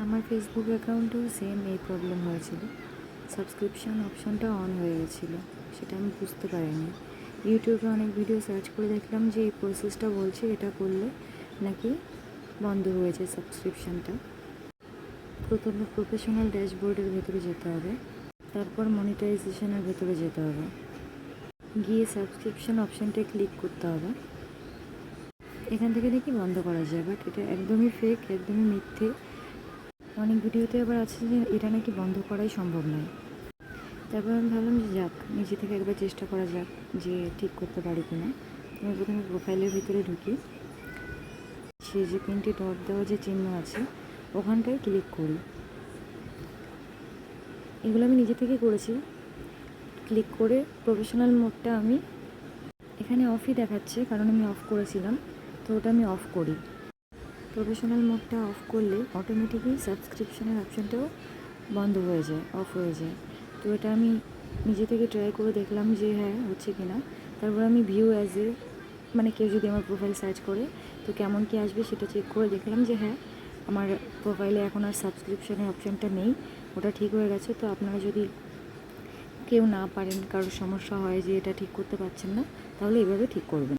আমার ফেসবুক অ্যাকাউন্টেও সেম এই প্রবলেম হয়েছিল। সাবস্ক্রিপশন অপশনটা অন হয়ে গেছিল, সেটা আমি বুঝতে পারিনি। ইউটিউবে অনেক ভিডিও সার্চ করে দেখলাম যে এই প্রসেসটা বলছে এটা করলে নাকি বন্ধ হয়েছে সাবস্ক্রিপশনটা প্রথমে প্রফেশনাল ড্যাশবোর্ডের ভেতরে যেতে হবে, তারপর মনিটাইজেশনের ভেতরে যেতে হবে। গিয়ে সাবস্ক্রিপশন অপশানটায় ক্লিক করতে হবে। এখান থেকে দেখি বন্ধ করা যায় বাট এটা একদমই ফেক একদমই মিথ্যে। অনেক ভিডিওতে আবার আছে যে এটা নাকি বন্ধ করাই সম্ভব নয়। তারপর আমি ভাবলাম যে যাক, নিজে থেকে একবার চেষ্টা করা যাক যে ঠিক করতে পারি কি না আমি প্রথমে প্রোফাইলের ভিতরে ঢুকি। সে যে তিনটে ডট দেওয়া যে চিহ্ন আছে, ওখানটায় ক্লিক করি। এগুলো আমি নিজে থেকে করেছি। ক্লিক করে প্রফেশনাল মোডটা আমি এখানে অফই দেখাচ্ছে, কারণ আমি অফ করেছিলাম। তো ওটা আমি অফ করি। প্রফেশনাল মোডটা অফ করলে অটোমেটিকই সাবস্ক্রিপশনের অপশানটাও বন্ধ হয়ে যায় অফ হয়ে যায়। তো এটা আমি নিজে থেকে ট্রাই করে দেখলাম যে হ্যাঁ হচ্ছে কি না তারপর আমি ভিউ অ্যাজ এ মানে কেউ যদি আমার প্রোফাইল সার্চ করে, তো কেমন কি আসবে সেটা চেক করে দেখলাম যে হ্যাঁ আমার প্রোফাইলে এখন আর সাবস্ক্রিপশনের অপশানটা নেই, ওটা ঠিক হয়ে গেছে। তো আপনারা যদি কেউ না পারেন, কারোর সমস্যা হয় যে এটা ঠিক করতে পারছেন না, তাহলে এভাবে ঠিক করবেন।